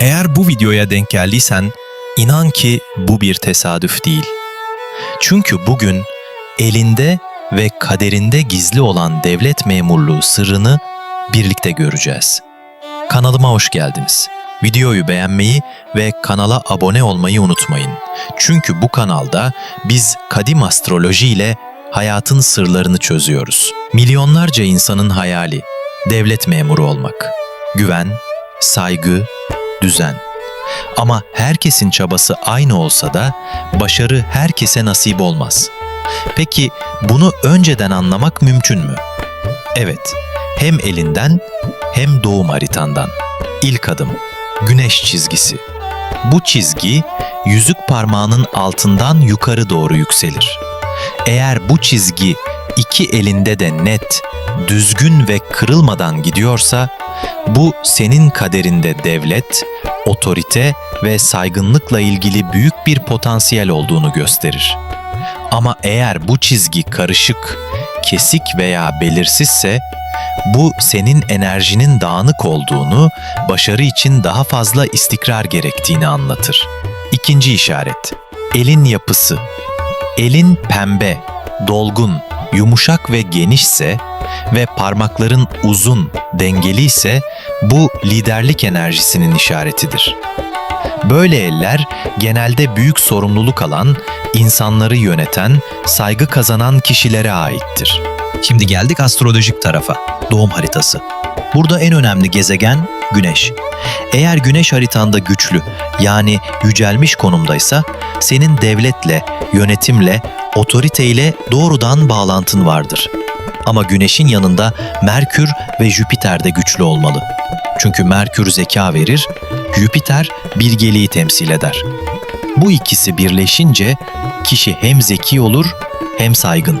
Eğer bu videoya denk geldiysen inan ki bu bir tesadüf değil. Çünkü bugün elinde ve kaderinde gizli olan devlet memurluğu sırrını birlikte göreceğiz. Kanalıma hoş geldiniz. Videoyu beğenmeyi ve kanala abone olmayı unutmayın. Çünkü bu kanalda biz kadim astroloji ile hayatın sırlarını çözüyoruz. Milyonlarca insanın hayali devlet memuru olmak. Güven, saygı, düzen. Ama herkesin çabası aynı olsa da başarı herkese nasip olmaz. Peki bunu önceden anlamak mümkün mü? Evet, hem elinden hem doğum haritandan. İlk adım, güneş çizgisi. Bu çizgi yüzük parmağının altından yukarı doğru yükselir. Eğer bu çizgi iki elinde de net, düzgün ve kırılmadan gidiyorsa, bu senin kaderinde devlet, otorite ve saygınlıkla ilgili büyük bir potansiyel olduğunu gösterir. Ama eğer bu çizgi karışık, kesik veya belirsizse, bu senin enerjinin dağınık olduğunu, başarı için daha fazla istikrar gerektiğini anlatır. İkinci işaret, elin yapısı. Elin pembe, dolgun, yumuşak ve genişse ve parmakların uzun, dengeli ise bu liderlik enerjisinin işaretidir. Böyle eller genelde büyük sorumluluk alan, insanları yöneten, saygı kazanan kişilere aittir. Şimdi geldik astrolojik tarafa. Doğum haritası. Burada en önemli gezegen Güneş. Eğer Güneş haritanda güçlü yani yücelmiş konumdaysa senin devletle, yönetimle, otoriteyle doğrudan bağlantın vardır. Ama Güneş'in yanında Merkür ve Jüpiter de güçlü olmalı. Çünkü Merkür zeka verir, Jüpiter bilgeliği temsil eder. Bu ikisi birleşince kişi hem zeki olur hem saygın.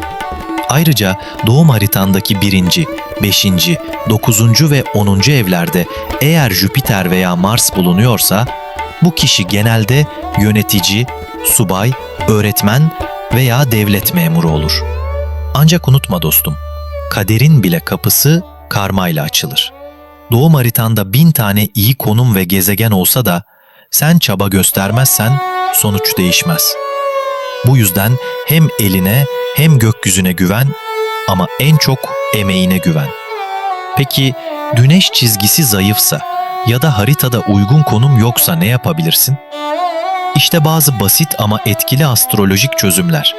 Ayrıca doğum haritandaki birinci, beşinci, dokuzuncu ve onuncu evlerde eğer Jüpiter veya Mars bulunuyorsa, bu kişi genelde yönetici, subay, öğretmen veya devlet memuru olur. Ancak unutma dostum, kaderin bile kapısı karmayla açılır. Doğum haritanda bin tane iyi konum ve gezegen olsa da sen çaba göstermezsen sonuç değişmez. Bu yüzden hem eline hem gökyüzüne güven ama en çok emeğine güven. Peki güneş çizgisi zayıfsa ya da haritada uygun konum yoksa ne yapabilirsin? İşte bazı basit ama etkili astrolojik çözümler.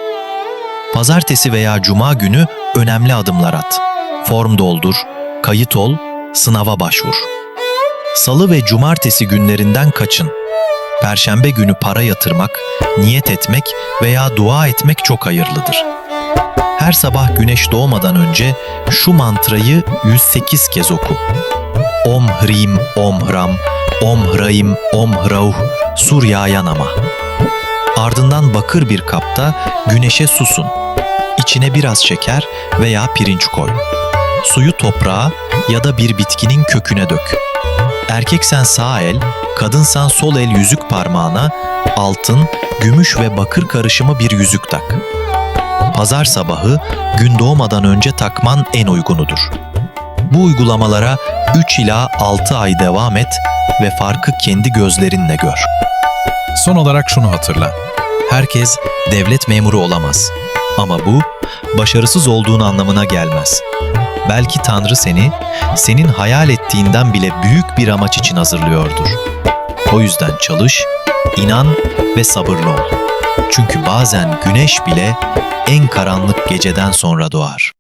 Pazartesi veya cuma günü önemli adımlar at. Form doldur, kayıt ol, sınava başvur. Salı ve cumartesi günlerinden kaçın. Perşembe günü para yatırmak, niyet etmek veya dua etmek çok hayırlıdır. Her sabah güneş doğmadan önce şu mantrayı 108 kez oku. Om Hrim Om Hram Om Hraim Om Hrauh Suryaya Nama. Ardından bakır bir kapta güneşe susun. İçine biraz şeker veya pirinç koy. Suyu toprağa ya da bir bitkinin köküne dök. Erkeksen sağ el, kadınsan sol el yüzük parmağına altın, gümüş ve bakır karışımı bir yüzük tak. Pazar sabahı gün doğmadan önce takman en uygunudur. Bu uygulamalara 3 ila 6 ay devam et ve farkı kendi gözlerinle gör. Son olarak şunu hatırla. Herkes devlet memuru olamaz. Ama bu başarısız olduğun anlamına gelmez. Belki Tanrı seni senin hayal ettiğinden bile büyük bir amaç için hazırlıyordur. O yüzden çalış, inan ve sabırlı ol. Çünkü bazen güneş bile en karanlık geceden sonra doğar.